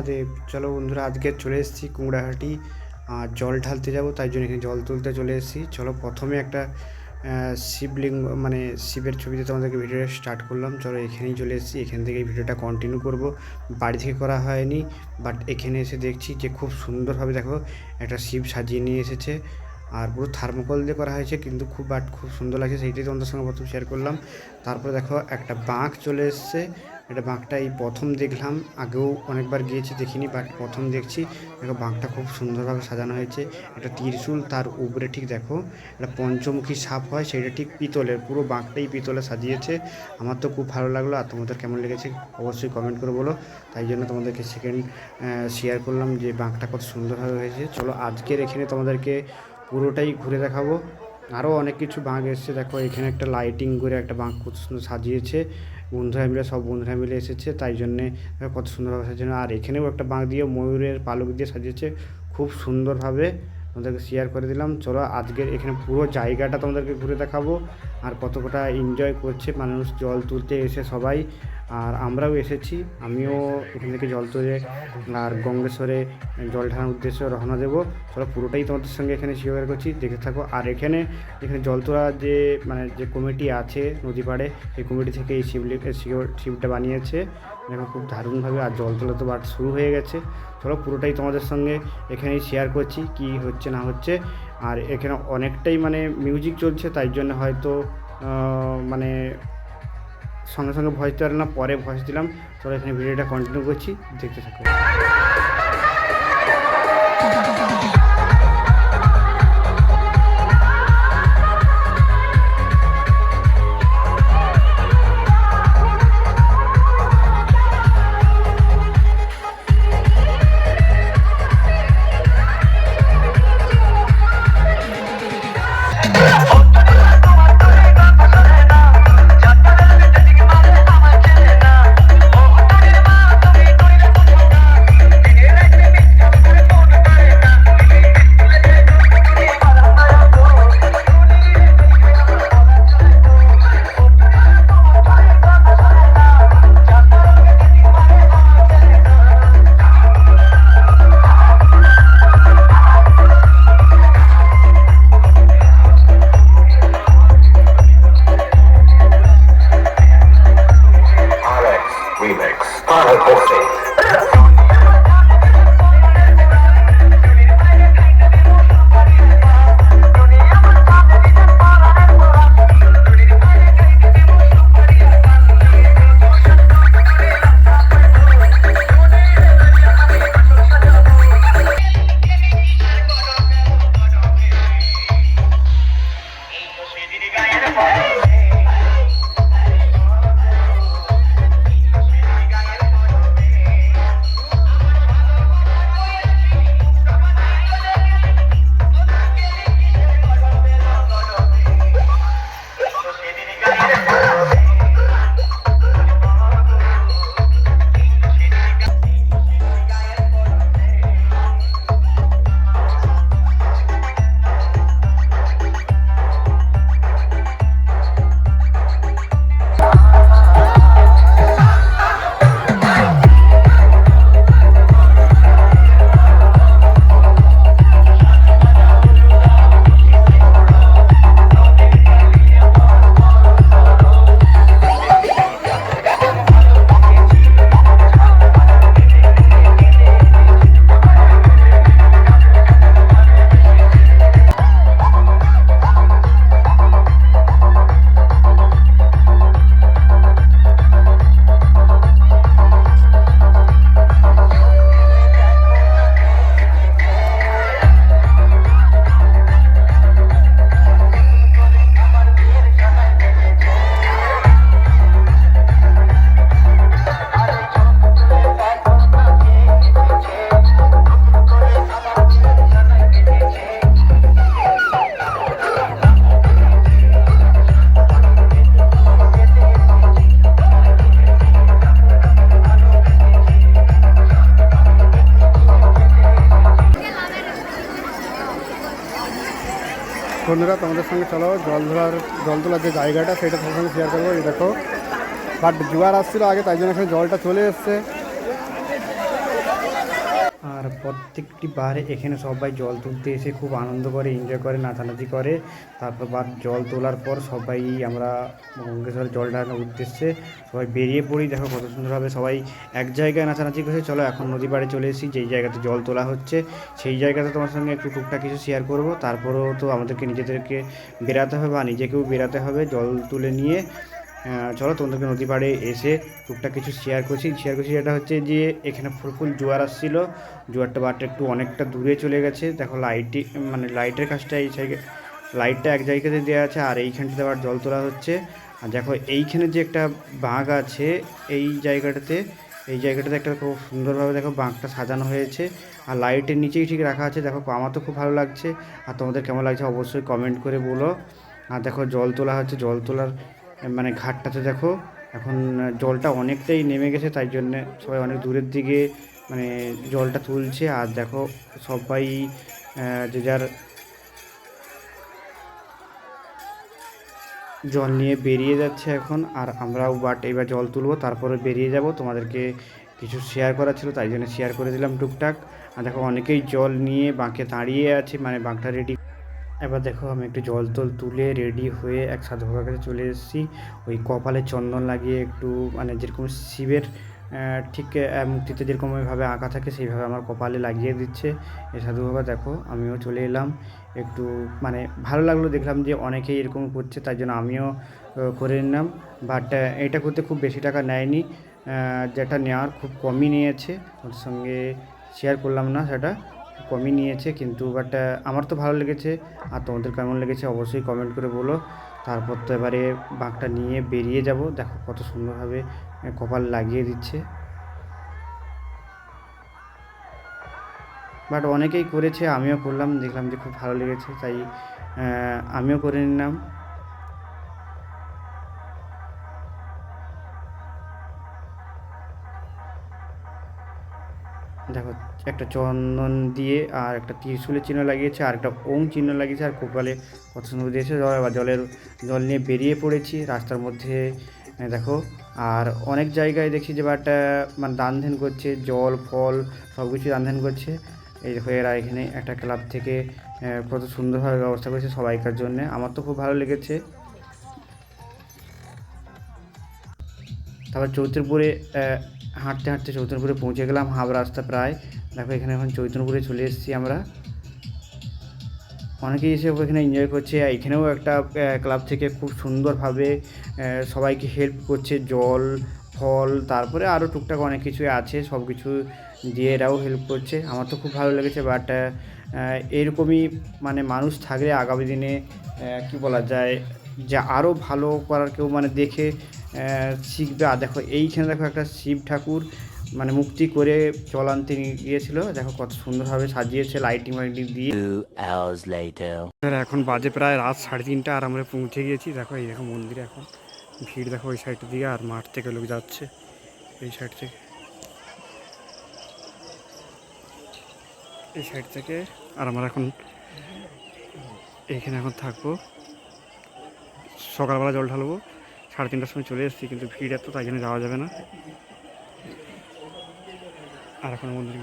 মহাদেব। চলো বন্ধুরা, আজকে চলে এসেছি কুমড়াহাটি। আর জল ঢালতে যাব, তাই জন্য এখানে জল তুলতে চলে এসেছি। চলো প্রথমে একটা শিবলিঙ্গ মানে শিবের ছবিতে তোমাদেরকে ভিডিওটা স্টার্ট করলাম। চলো এখানেই চলে এসেছি। এখান থেকে ভিডিওটা কন্টিনিউ করব। বাড়ি থেকে করা হয়নি বাট এখানে এসে দেখছি যে খুব সুন্দরভাবে দেখো একটা শিব সাজিয়ে নিয়ে এসেছে। আর পুরো থার্মোকল দিয়ে করা হয়েছে, কিন্তু খুব বাট খুব সুন্দর লাগছে। সেইটাই তোমাদের সঙ্গে প্রথম শেয়ার করলাম। তারপরে দেখো একটা বাঁক চলে এসছে। এটা বাঁকটা এই প্রথম দেখলাম। আগেও অনেকবার গিয়েছি দেখিনি বাট প্রথম দেখছি। দেখো বাঁকটা খুব সুন্দরভাবে সাজানো হয়েছে। একটা ত্রিশূল তার উপরে ঠিক দেখো, একটা পঞ্চমুখী সাপ হয় সেটা ঠিক পিতলের, পুরো বাঁকটাই পিতলে সাজিয়েছে। আমার তো খুব ভালো লাগল, আর তোমাদের কেমন লেগেছে অবশ্যই কমেন্ট করে বলো। তাই জন্য তোমাদেরকে সেকেন্ড শেয়ার করলাম যে বাঁকটা কত সুন্দরভাবে হয়েছে। চলো, আজকের এখানে তোমাদেরকে পুরোটাই ঘুরে দেখাবো। আরও অনেক কিছু বাঁক এসছে। দেখো, এখানে একটা লাইটিং করে একটা বাঁক কত সুন্দর সাজিয়েছে। বন্ধুরা মিলে সব বন্ধুরা মিলে এসেছে, তাই জন্যে কত সুন্দরভাবে সাজানো। আর এখানেও একটা বাঁক দিয়ে ময়ূরের পালক দিয়ে সাজিয়েছে, খুব সুন্দরভাবে তোমাদেরকে শেয়ার করে দিলাম। চলো, আজকের এখানে পুরো জায়গাটা তোমাদেরকে ঘুরে দেখাবো। আর কত কটা এনজয় করছে মানুষ, জল তুলতে এসে সবাই। আর আমরাও এসেছি। আমিও এখান থেকে জল তুলে আর গঙ্গেশ্বরে জল ঢালার উদ্দেশ্যে রওনা দেবো। চলো পুরোটাই তোমাদের সঙ্গে এখানে শেয়ার করছি। দেখে থাকো। আর এখানে এখানে জল তোলার যে মানে যে কমিটি আছে নদী পাড়ে, সেই কমিটি থেকে এই শিবলি শিব- শিবটা বানিয়েছে। দেখো খুব দারুণভাবে আর জল তোলা তো বাট শুরু হয়ে গেছে। চলো পুরোটাই তোমাদের সঙ্গে এখানেই শেয়ার করছি, কি হচ্ছে না হচ্ছে। আর এখানে অনেকটাই মানে মিউজিক চলছে, তাই জন্য হয়তো মানে সঙ্গে সঙ্গে ভয়েস দিতে না, পরে ভয়েস দিলাম। চলো এখানে ভিডিওটা কন্টিনিউ করছি, দেখতে থাকো। বন্ধুরা, তোমাদের সঙ্গে চলো, জল ধরার, জল তোলার যে জায়গাটা, সেটা তোমার সঙ্গে শেয়ার করব। এই দেখো, বাট জোয়ার আসছিল আগে, তাই জন্য এখানে জলটা চলে এসছে। আর প্রত্যেকটি বার এখানে সবাই জল তুলতে এসে খুব আনন্দ করে এনজয় করে, নাচানাচি করে। তারপর বার জল তোলার পর সবাই আমরা গঙ্গেশ্বর জল ঢালানোর উদ্দেশ্যে সবাই বেরিয়ে পড়ি। দেখো কত সুন্দরভাবে সবাই এক জায়গায় নাচানাচি করছে। চলো এখন নদী পাড়ে চলে এসেছি, যেই জায়গাতে জল তোলা হচ্ছে সেই জায়গাতে তোমার সঙ্গে একটু টুকটাক কিছু শেয়ার করব। তারপরেও তো আমাদেরকে নিজেদেরকে বেরাতে হবে বা নিজেকেও বেরাতে হবে জল তুলে নিয়ে। চলো তোমাদেরকে নদী পাড়ে এসে টুকটাক কিছু শেয়ার করছি। শেয়ার করছি যেটা হচ্ছে যে, এখানে ফুল ফুল জোয়ার আসছিল। জোয়ারটা বারটা একটু অনেকটা দূরে চলে গেছে। দেখো লাইটই মানে লাইটের কাজটা এই সাইডে লাইটটা এক জায়গাতে দেওয়া আছে আর এইখানটাতে আবার জল তোলা হচ্ছে। আর দেখো এইখানে যে একটা বাঁক আছে, এই জায়গাটাতে এই জায়গাটাতে একটা খুব সুন্দরভাবে দেখো বাঁকটা সাজানো হয়েছে। আর লাইটের নিচেই ঠিক রাখা আছে। দেখো আমার তো খুব ভালো লাগছে। আর তোমাদের কেমন লাগছে অবশ্যই কমেন্ট করে বলো। আর দেখো জল তোলা হচ্ছে। জল তোলার মানে ঘাটটাতে দেখো, এখন জলটা অনেকটাই নেমে গেছে, তাই জন্যে সবাই অনেক দূরের দিকে মানে জলটা তুলছে, আর দেখো সবাই যে যার জল নিয়ে বেরিয়ে যাচ্ছে এখন, আর আমরাও বাট এবার জল তুলবো, তারপরে বেরিয়ে যাব, তোমাদেরকে কিছু শেয়ার করা ছিল, তাই জন্য শেয়ার করে দিলাম টুকটাক। আর দেখো অনেকেই জল নিয়ে বাঁকে দাঁড়িয়ে আছে মানে বাঁকটা রেডি এবার দেখো আমি একটু জল টল তুলে রেডি হয়ে এক সাধু বাবার কাছে চলে এসেছি। ওই কপালে চন্দন লাগিয়ে একটু মানে যেরকম শিবের ঠিক মূর্তিতে যেরকমভাবে আঁকা থাকে সেইভাবে আমার কপালে লাগিয়ে দিচ্ছে। এই সাধু বাবা দেখো আমিও চলে এলাম। একটু মানে ভালো লাগল দেখলাম যে অনেকেই এরকম করছে, তাই জন্য আমিও করে নিলাম। বাট এটা করতে খুব বেশি টাকা নেয়নি। যেটা নেওয়ার খুব কমই নিয়েছে। ওর সঙ্গে শেয়ার করলাম না সেটা। কমই নিয়েছে, কিন্তু বাট আমার তো ভালো লেগেছে। আর তোমাদের কেমন লেগেছে অবশ্যই কমেন্ট করে বলো। তারপর তো এবারে বাঘটা নিয়ে বেরিয়ে যাব। দেখো কত সুন্দরভাবে কপাল লাগিয়ে দিচ্ছে। বাট অনেকেই করেছে, আমিও করলাম। দেখলাম যে খুব ভালো লেগেছে, তাই আমিও করে নিলাম। দেখো, একটা চন্দন দিয়ে আর একটা ত্রিশূলের চিহ্ন লাগিয়েছে, আর একটা ওম চিহ্ন লাগিয়েছে, আর কপালে কত সুন্দর দিয়েছে জল। এবার জলের, জল নিয়ে বেরিয়ে পড়েছি রাস্তার মধ্যে দেখো, আর অনেক জায়গায় দেখছি যে বাট মানে দান ধ্যান করছে, জল, ফল, সব কিছু দান ধ্যান করছে। এই দেখো, এরা এখানে একটা ক্লাব থেকে কত সুন্দরভাবে ব্যবস্থা করেছে সবাইকার জন্য। আমার তো খুব ভালো লেগেছে। তারপর চৈত্রপুরে আহ, হাঁটতে হাঁটতে চৈতন্যপুরে পৌঁছে গেলাম হাফ রাস্তা প্রায়। দেখো এখানে এখন চৈতন্যপুরে চলে এসেছি আমরা। অনেকেই এসে এখানে এনজয় করছে এখানেও একটা ক্লাব থেকে খুব সুন্দরভাবে সবাইকে হেল্প করছে জল ফল তারপরে আরও টুকটাক অনেক কিছুই আছে সব কিছু দিয়ে এরাও হেল্প করছে। আমার তো খুব ভালো লেগেছে বাট এরকমই মানে মানুষ থাকলে আগামী দিনে কি বলা যায় যে আরও ভালো করার কেউ মানে দেখে শিখবে আর দেখো এইখানে দেখো একটা শিব ঠাকুর মানে মুক্তি করে জল আনতে নিয়ে গিয়েছিল। দেখো কত সুন্দরভাবে সাজিয়েছে লাইটিং মাইটিং দিয়ে. এখন বাজে প্রায় রাত সাড়ে তিনটা আর আমরা পৌঁছে গিয়েছি। দেখো এই দেখো মন্দিরে এখন ভিড় দেখো ওই সাইড দিকে আর মাঠ থেকে লোক যাচ্ছে এই সাইড থেকে। এই সাইড থেকে আর আমরা এখন এইখানে এখন থাকব। সকালবেলা জল ঢালবো। সাড়ে তিনটার সময় চলে এসেছি, কিন্তু ভিড় এত, তাই জন্য যাওয়া যাবে না। আর এখন মন্দির